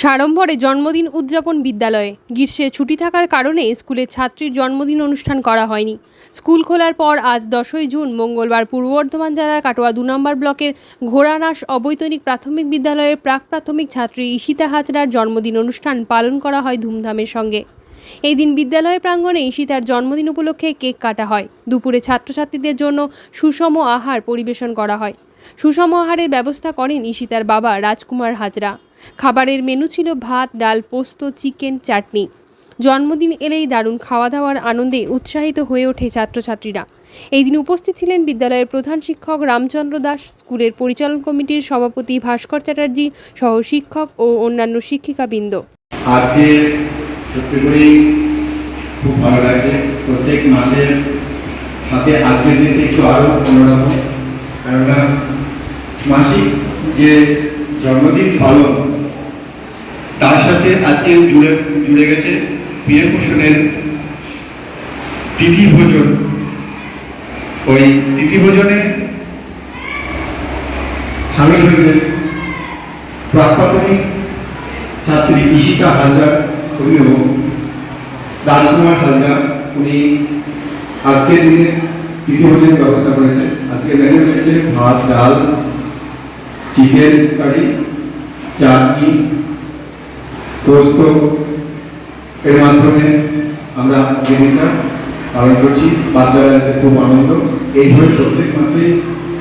সাড়ম্বরে জন্মদিন উদযাপন বিদ্যালয়ে। গ্রীষ্মে ছুটি থাকার কারণে স্কুলের ছাত্রীর জন্মদিন অনুষ্ঠান করা হয়নি। স্কুল খোলার পর আজ দশই জুন, মঙ্গলবার পূর্ব বর্ধমান জেলার কাটোয়া দু নম্বর ব্লকের ঘোড়ানাশ অবৈতনিক প্রাথমিক বিদ্যালয়ের প্রাক প্রাথমিক ছাত্রী ঈশিতা হাজরার জন্মদিন অনুষ্ঠান পালন করা হয় ধুমধামের সঙ্গে। এই দিন বিদ্যালয় প্রাঙ্গণে ঈশিতার জন্মদিন উপলক্ষে কেক কাটা হয়। দুপুরে ছাত্রছাত্রীদের জন্য সুষম আহার পরিবেশন করা হয়। সুষম আহারের ব্যবস্থা করেন ঈশিতার বাবা রাজকুমার হাজরা। খাবারের মেনু ছিল ভাত, ডাল, পোস্ত চিকেন চাটনি। জন্মদিন এলেই দারুণ খাওয়া দাওয়ার আনন্দে উৎসাহিত হয়ে ওঠে ছাত্রছাত্রীরা। এই দিন উপস্থিত ছিলেন বিদ্যালয়ের প্রধান শিক্ষক রামচন্দ্র দাস, স্কুলের পরিচালন কমিটির সভাপতি ভাস্কর চ্যাটার্জি সহ শিক্ষক ও অন্যান্য শিক্ষিকাবৃন্দ। আজকে সত্যি খুব ভালো লাগছে। প্রত্যেক মাসের সাথে আজকের দিনটা একটু আরও অন্যরকম। কেননা মাসিক যে জন্মদিন পালন, তার সাথে আজকে জুড়ে জুড়ে গেছে পিএম পোষণের তিথি ভোজন। ওই তিথি ভোজনে সামিল হয়েছে প্রাক ছাত্রী ঈশিতা হাজরা উনিও রাজকুমার হাজরা, উনি আজকের দিনে তৃতীয় ভোজনের ব্যবস্থা করেছেন। আজকে মেনু রয়েছে ভাত, ডাল চিকেন কারি, চাটনি পোস্ত এর মাধ্যমে আমরা দিনটা পালন করছি। বাচ্চারা খুব আনন্দ। এইভাবে প্রত্যেক মাসে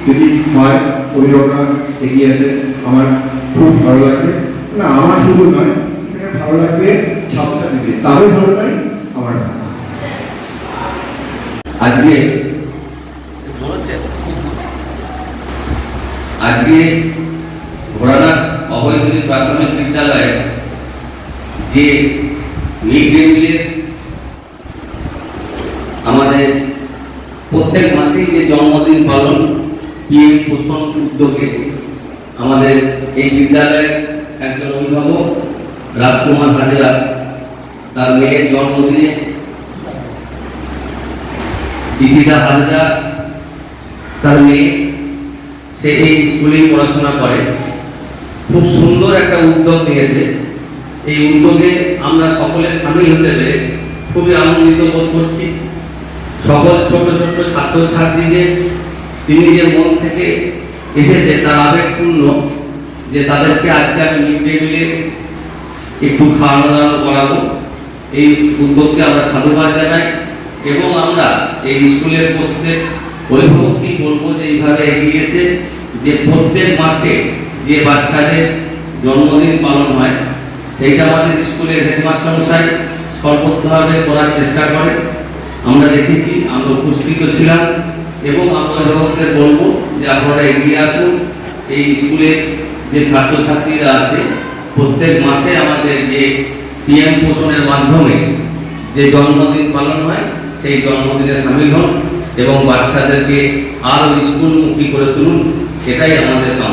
যদি হয় অভিভাবকরা এগিয়ে আসে, আমার খুব ভালো লাগবে। না, আমার শুধু নয় ভালো লাগবে ছাত্রছাত্রীদের। তারও ভালো লাগে আমার। আজকে আজকে ঘোড়ানাস অবৈতনিক প্রাথমিক বিদ্যালয়ে যে মিড ডে মিলের আমাদের প্রত্যেক মাসেই যে জন্মদিন পালন, পিএম পোষণ উদ্যোগে আমাদের এই বিদ্যালয়ের একজন অভিভাবক, রাজকুমার হাজরা, তার মেয়ের জন্মদিনে ঈশিতা হাজরা, তার মেয়ে সে এই স্কুলেই পড়াশোনা করে। খুব সুন্দর একটা উদ্যোগ নিয়েছে। এই উদ্যোগে আমরা সকলে সামিল হতে পেরে খুবই আনন্দিত বোধ করছি। সকল ছোট ছোট ছাত্র ছাত্রীদের তিনি যে মন থেকে এসেছে তার আবেগপূর্ণ যে তাদেরকে আজকে আমি মিড ডে মিলে একটু খাওয়ানো দাওয়ানো করাবো। এই উদ্যোগকে আমরা সাধুবাদ জানাই এবং আমরা এই স্কুলের প্রত্যেক অভিভাবককেই বলব যে এইভাবে এগিয়ে এসে যে প্রত্যেক মাসে যে বাচ্চাদের জন্মদিন পালন হয়, সেইটা আমাদের স্কুলের হেডমাস্টার মশাই সর্বোচ্চভাবে করার চেষ্টা করে। আমরা দেখেছি, আমরা উপস্থিত ছিলাম এবং আমরা অভিভাবকদের বলব যে আপনারা এগিয়ে আসুন। এই স্কুলের যে ছাত্রছাত্রীরা আছে, প্রত্যেক মাসে আমাদের যে পিএম পোষণের মাধ্যমে যে জন্মদিন পালন হয়, সেই জন্মদিনে সামিল হন। এবং বাচ্চাদেরকে আরও স্কুলমুখী করে তুলুন এটাই আমাদের কাম্য